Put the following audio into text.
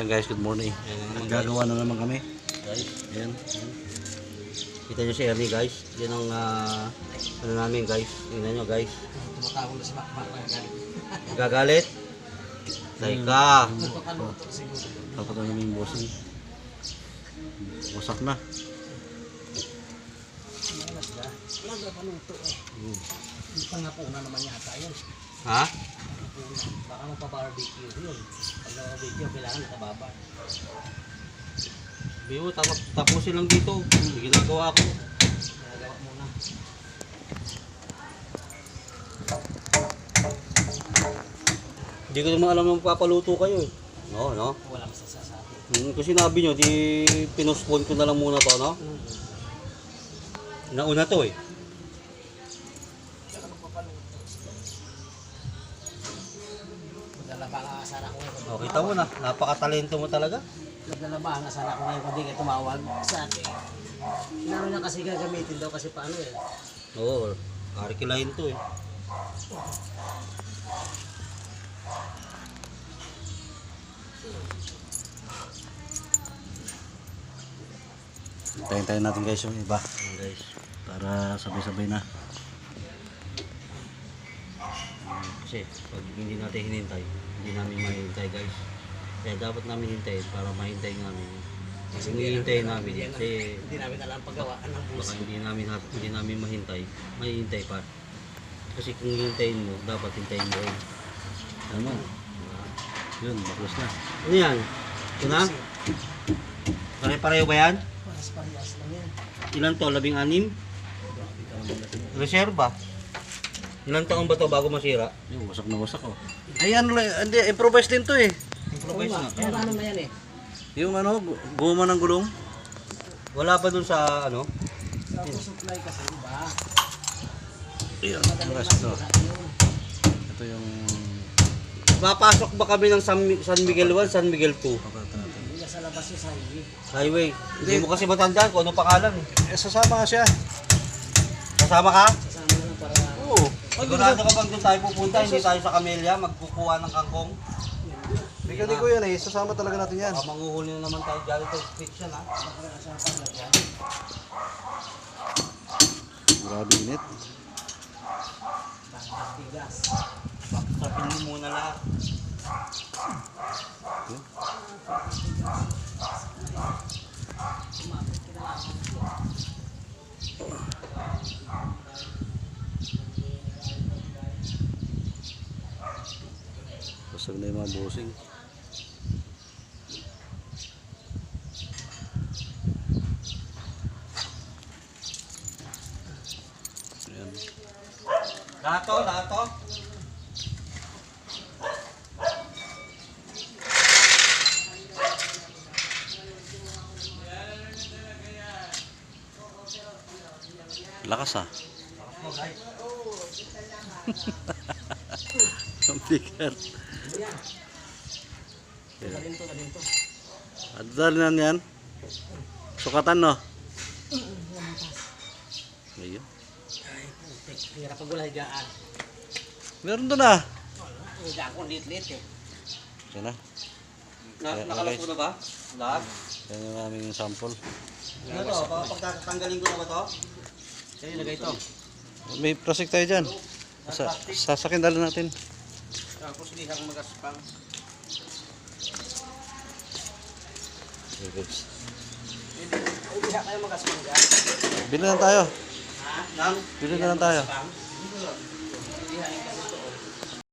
Ayan guys, good morning. Ayan, Gagawa na naman kami. Guys, Ayan. kita nyo si Ernie guys. Yan ang ah, ano namin guys. Tingnan nyo guys. Tumatawag na si Makmak na galing. Gagalit. Teka. Tapos na namin yung bossing. Wasak na. Paluto eh. Yung pangapunan naman yata yun. Ha? Baka magpa-barbecue yun. Pag barbecue, kailangan nakababa. Biyo, tapos tapusin lang dito. Ginagawa ko. Nagawa muna. Hindi ko naman alam na magpapaluto kayo eh. No, no. Wala masasasabi. Hmm, kung sinabi nyo, di pinospone ko na lang muna to, no? Hmm. Nauna to eh. Sana ako ngayon. O, kita mo na. Napakatalento mo talaga. Maglalaba nga sana ako ngayon kung di ka tumawag sa atin. Inano niya kasi gagamitin daw kasi paano eh. Oo, arkilahin to eh. Tayin-tayin natin guys yung iba. Guys. Para sabay-sabay na. Kasi pag hindi natin hinintay, hindi namin mahintay guys. Kaya dapat namin hintayin para mahintay namin. Kasi hihintayin namin Hindi kasi Hindi namin alam paggawaan ng baka puso. hindi namin hindi namin mahintay, mahihintay pa. Kasi kung hihintayin mo, dapat hintayin mo rin. Ano? Yun, baklas na. Ano yan? Ito na? Pare-pareho ba yan? Paras-parehas lang yan. Ilan to? Labing anim? Reserva. Ilang taon ba to bago masira? Yung wasak na wasak oh. Ay lang, hindi, improvise din to eh. Improvise na. Ano na yan eh. Yung ano, gu- guma ng gulong. Wala pa dun sa ano? Sa supply kasi, di ba? Ayan, oras lang ito. yung Papasok ba kami ng San, Mi- San Miguel 1, San Miguel 2? paparata natin. Hindi sa labas yung highway. Highway. Hindi mo kasi matandaan kung ano pangalan eh. Eh, sasama nga siya. Kasama ka? Oo. Sigurado ka bang doon tayo pupunta? Hindi tayo sa Camellia, magkukuha ng kangkong? Hindi ko yan eh, sasama talaga natin yan. Baka manguhuli na naman tayo dyan ito fiction ha. Grabe init. Bakit tigas. Mo muna lahat. Basag na yung mga bossing. Ayan. Lahat to, lahat to. Lakas ah. Oh, guys. Ang bigat. Adal na yan. Sukatan no? Ayun. Ay, putik. Hirap pag wala higaan. Meron doon ah. Ko lit-lit eh. Yan na. Na, nakalas guys. mo na ba? Lahat? Yan yung aming sample. Ano to? Pa- Pagtatanggalin ko na ba to? Sa'yo ilagay to. May plastic tayo dyan. Sa, sasakin dala natin. Tapos lihang magaspang. Liha kayo magaspang dyan. Bili na tayo. Ha? Nang? Bili na lang tayo. Yung